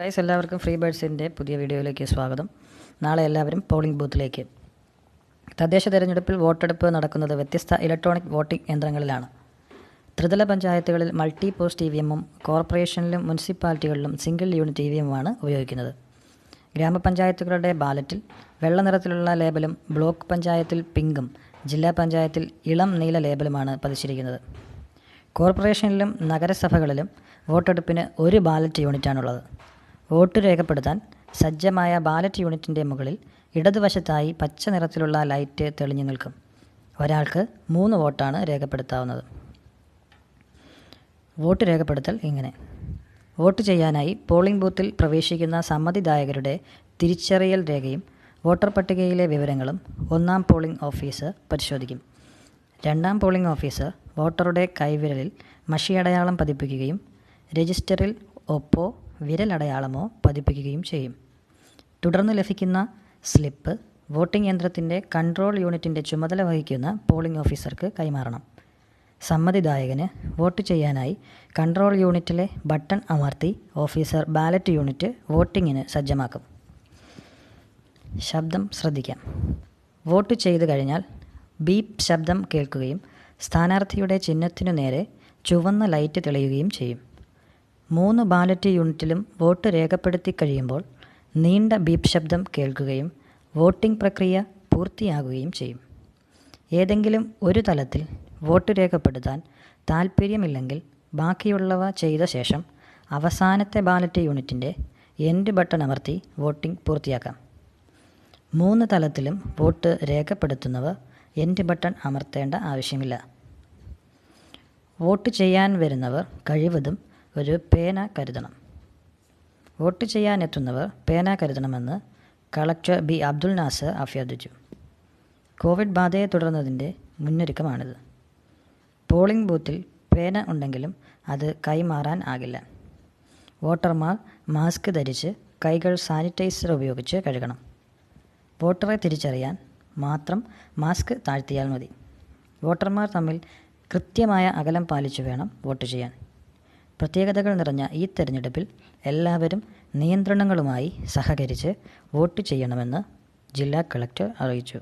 Guys എല്ലാവർക്കും free ബേഡ്സിന്റെ പുതിയ വീഡിയോയിലേക്ക് സ്വാഗതം. നാളെ എല്ലാവരും പോളിംഗ് ബൂത്തിലേക്ക് തദ്ദേശ തെരഞ്ഞെടുപ്പിൽ വോട്ടെടുപ്പ് നടക്കുന്നത് വ്യത്യസ്ത ഇലക്ട്രോണിക് വോട്ടിംഗ് യന്ത്രങ്ങളിലാണ്. ത്രിതല പഞ്ചായത്തുകളിൽ മൾട്ടി പോസ്റ്റ് ഇ വി എമ്മും കോർപ്പറേഷനിലും മുനിസിപ്പാലിറ്റികളിലും സിംഗിൾ യൂണിറ്റ് ഇ വി എമ്മുമാണ് ഉപയോഗിക്കുന്നത്. ഗ്രാമപഞ്ചായത്തുകളുടെ ബാലറ്റിൽ വെള്ള നിറത്തിലുള്ള ലേബലും ബ്ലോക്ക് പഞ്ചായത്തിൽ പിങ്കും ജില്ലാ പഞ്ചായത്തിൽ ഇളം നീല ലേബലുമാണ് പതിച്ചിരിക്കുന്നത് കോർപ്പറേഷനിലും നഗരസഭകളിലും വോട്ടെടുപ്പിന് ഒരു ബാലറ്റ് യൂണിറ്റാണുള്ളത് വോട്ട് രേഖപ്പെടുത്താൻ സജ്ജമായ ബാലറ്റ് യൂണിറ്റിന്റെ മുകളിൽ ഇടതുവശത്തായി പച്ച നിറത്തിലുള്ള ലൈറ്റ് തെളിഞ്ഞു നിൽക്കും. ഒരാൾക്ക് മൂന്ന് വോട്ടാണ് രേഖപ്പെടുത്താവുന്നത്. വോട്ട് രേഖപ്പെടുത്തൽ ഇങ്ങനെ. വോട്ട് ചെയ്യാനായി പോളിംഗ് ബൂത്തിൽ പ്രവേശിക്കുന്ന സമ്മതിദായകരുടെ തിരിച്ചറിയൽ രേഖയും വോട്ടർ പട്ടികയിലെ വിവരങ്ങളും ഒന്നാം പോളിംഗ് ഓഫീസർ പരിശോധിക്കും. രണ്ടാം പോളിംഗ് ഓഫീസർ വോട്ടറുടെ കൈവിരലിൽ മഷി അടയാളം പതിപ്പിക്കുകയും രജിസ്റ്ററിൽ ഒപ്പോ വിരലടയാളമോ പതിപ്പിക്കുകയും ചെയ്യും. തുടർന്ന് ലഭിക്കുന്ന സ്ലിപ്പ് വോട്ടിംഗ് യന്ത്രത്തിന്റെ കൺട്രോൾ യൂണിറ്റിന്റെ ചുമതല വഹിക്കുന്ന പോളിംഗ് ഓഫീസർക്ക് കൈമാറണം. സമ്മതിദായകന് വോട്ട് ചെയ്യാനായി കൺട്രോൾ യൂണിറ്റിലെ ബട്ടൺ അമർത്തി ഓഫീസർ ബാലറ്റ് യൂണിറ്റ് വോട്ടിങ്ങിന് സജ്ജമാക്കും. ശബ്ദം ശ്രദ്ധിക്കാം. വോട്ട് ചെയ്തു കഴിഞ്ഞാൽ ബീപ്പ് ശബ്ദം കേൾക്കുകയും സ്ഥാനാർത്ഥിയുടെ ചിഹ്നത്തിനു നേരെ ചുവന്ന ലൈറ്റ് തെളിയുകയും ചെയ്യും. മൂന്ന് ബാലറ്റ് യൂണിറ്റിലും വോട്ട് രേഖപ്പെടുത്തി കഴിയുമ്പോൾ നീണ്ട ബീപ് ശബ്ദം കേൾക്കുകയും വോട്ടിംഗ് പ്രക്രിയ പൂർത്തിയാകുകയും ചെയ്യും. ഏതെങ്കിലും ഒരു തലത്തിൽ വോട്ട് രേഖപ്പെടുത്താൻ താൽപ്പര്യമില്ലെങ്കിൽ ബാക്കിയുള്ളവ ചെയ്ത ശേഷം അവസാനത്തെ ബാലറ്റ് യൂണിറ്റിന്റെ എൻഡ് ബട്ടൺ അമർത്തി വോട്ടിംഗ് പൂർത്തിയാക്കാം. മൂന്ന് തലത്തിലും വോട്ട് രേഖപ്പെടുത്തുന്നവർ എൻഡ് ബട്ടൺ അമർത്തേണ്ട ആവശ്യമില്ല. വോട്ട് ചെയ്യാൻ വരുന്നവർ കഴിവതും ഒരു പേന കരുതണം. വോട്ട് ചെയ്യാനെത്തുന്നവർ പേന കരുതണമെന്ന് കളക്ടർ ബി അബ്ദുൽ നാസർ അഭ്യർത്ഥിച്ചു കോവിഡ് ബാധയെ തുടർന്നതിന്റെ മുന്നൊരുക്കമാണിത്. പോളിംഗ് ബൂത്തിൽ പേന ഉണ്ടെങ്കിലും അത് കൈമാറാൻ ആകില്ല. വോട്ടർമാർ മാസ്ക് ധരിച്ച് കൈകൾ സാനിറ്റൈസർ ഉപയോഗിച്ച് കഴുകണം. വോട്ടറെ തിരിച്ചറിയാൻ മാത്രം മാസ്ക് താഴ്ത്തിയാൽ മതി. വോട്ടർമാർ തമ്മിൽ കൃത്യമായ അകലം പാലിച്ചു വേണം വോട്ട് ചെയ്യാൻ. പ്രത്യേകതകൾ നിറഞ്ഞ ഈ തെരഞ്ഞെടുപ്പിൽ എല്ലാവരും നിയന്ത്രണങ്ങളുമായി സഹകരിച്ച് വോട്ട് ചെയ്യണമെന്ന് ജില്ലാ കളക്ടർ അറിയിച്ചു.